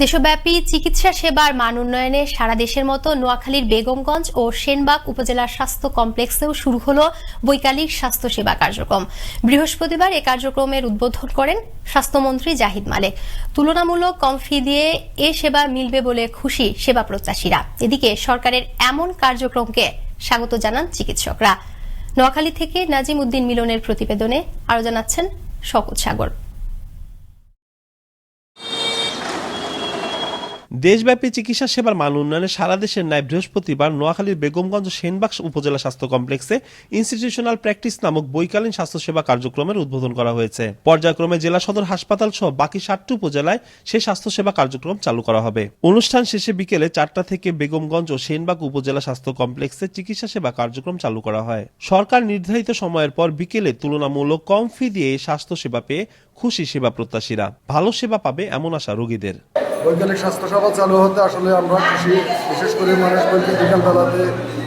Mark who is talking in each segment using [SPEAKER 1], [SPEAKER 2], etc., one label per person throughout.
[SPEAKER 1] দেশব্যাপী চিকিৎসা সেবার মান উন্নয়নে সারা দেশের মতো নোয়াখালীর বেগমগঞ্জ ও সেনবাগ উপজেলার স্বাস্থ্য কমপ্লেক্সেও শুরু হল বৈকালিক স্বাস্থ্য সেবা কার্যক্রম। বৃহস্পতিবার এ কার্যক্রমের উদ্বোধন করেন স্বাস্থ্যমন্ত্রী জাহিদ মালেক। তুলনামূলক কম ফি দিয়ে এ সেবা মিলবে বলে খুশি সেবা প্রত্যাশীরা। এদিকে সরকারের এমন কার্যক্রমকে স্বাগত জানান চিকিৎসকরা। নোয়াখালী থেকে নাজিম উদ্দিন মিলনের প্রতিবেদনে আরও জানাচ্ছেন শকত সাগর।
[SPEAKER 2] দেশব্যাপী চিকিৎসা সেবার মান উন্নয়নে সারা দেশের ন্যায় বৃহস্পতিবার নোয়াখালীর বেগমগঞ্জ সেনবাগ উপজেলা স্বাস্থ্য কমপ্লেক্সে ইনস্টিটিউশনাল প্র্যাকটিস নামক বৈকালীন স্বাস্থ্যসেবা কার্যক্রমের উদ্বোধন করা হয়েছে। পর্যায়ক্রমে জেলা সদর হাসপাতাল সহ বাকি সাতটি উপজেলায় সেই স্বাস্থ্যসেবা কার্যক্রম চালু করা হবে। অনুষ্ঠান শেষে বিকেলে চারটা থেকে বেগমগঞ্জ ও সেনবাগ উপজেলা স্বাস্থ্য কমপ্লেক্সে চিকিৎসা সেবা কার্যক্রম চালু করা হয়। সরকার নির্ধারিত সময়ের পর বিকেলে তুলনামূলক কম ফি দিয়ে স্বাস্থ্যসেবা পেয়ে খুশি সেবা প্রত্যাশীরা। ভালো সেবা পাবে এমন আশা রোগীদের।
[SPEAKER 3] বৈজ্ঞানিক স্বাস্থ্যসেবা চালু হতে আসলে আমরা খুশি বিশেষ করে মানুষ বলতে বিকালবেলাতে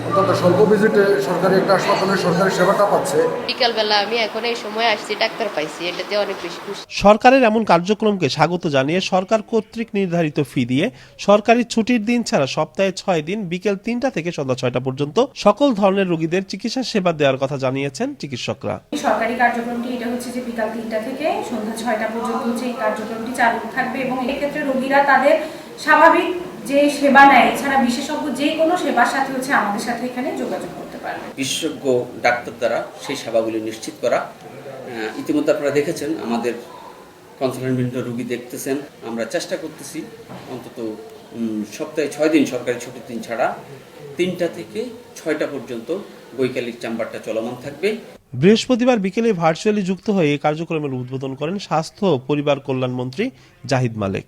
[SPEAKER 3] অন্তত স্বল্প ভিজিটে সরকারি একটা হাসপাতালে সরকারি সেবাটা পাচ্ছে।
[SPEAKER 4] বিকালবেলা আমি এখন এই সময় আসছি ডাক্তার পাইছি এটাতে অনেক বেশি খুশি।
[SPEAKER 2] সরকারের এমন কার্যক্রমকে স্বাগত জানিয়ে সরকার কর্তৃক নির্ধারিত ফি দিয়ে সরকারি ছুটির দিন ছাড়া সপ্তাহে ছয় দিন বিকেল তিনটা থেকে সন্ধ্যা ছয়টা পর্যন্ত সকল ধরনের রোগীদের চিকিৎসা সেবা দেওয়ার কথা জানিয়েছেন চিকিৎসকরা।
[SPEAKER 5] সরকারি কার্যক্রমটি এটা হচ্ছে যে বিকাল তিনটা থেকে সন্ধ্যা ছয়টা পর্যন্ত হচ্ছে এই কার্যক্রমটি চালু থাকবে এবং এক্ষেত্রে রোগীরা তাদের স্বাভাবিক যে সেবা নেয় এছাড়া বিশেষজ্ঞ যে কোনো সেবার সাথে হচ্ছে আমাদের সাথে এখানে যোগাযোগ করতে পারবে।
[SPEAKER 6] বিশেষজ্ঞ ডাক্তার দ্বারা সেই সেবাগুলি নিশ্চিত করা। ইতিমধ্যে আপনারা দেখেছেন আমাদের কনসালটেন্ট রুগী দেখতেছেন। আমরা চেষ্টা করতেছি অন্তত সপ্তাহে ছয় দিন সরকারি ছুটির দিন ছাড়া তিনটা থেকে ছয়টা পর্যন্ত বৈকালিক চেম্বারটা চলমান থাকবে।
[SPEAKER 2] বৃহস্পতিবার বিকেলে ভার্চুয়ালি যুক্ত হয়ে এই কার্যক্রমের উদ্বোধন করেন স্বাস্থ্য পরিবার কল্যাণ মন্ত্রী Zahid Malek.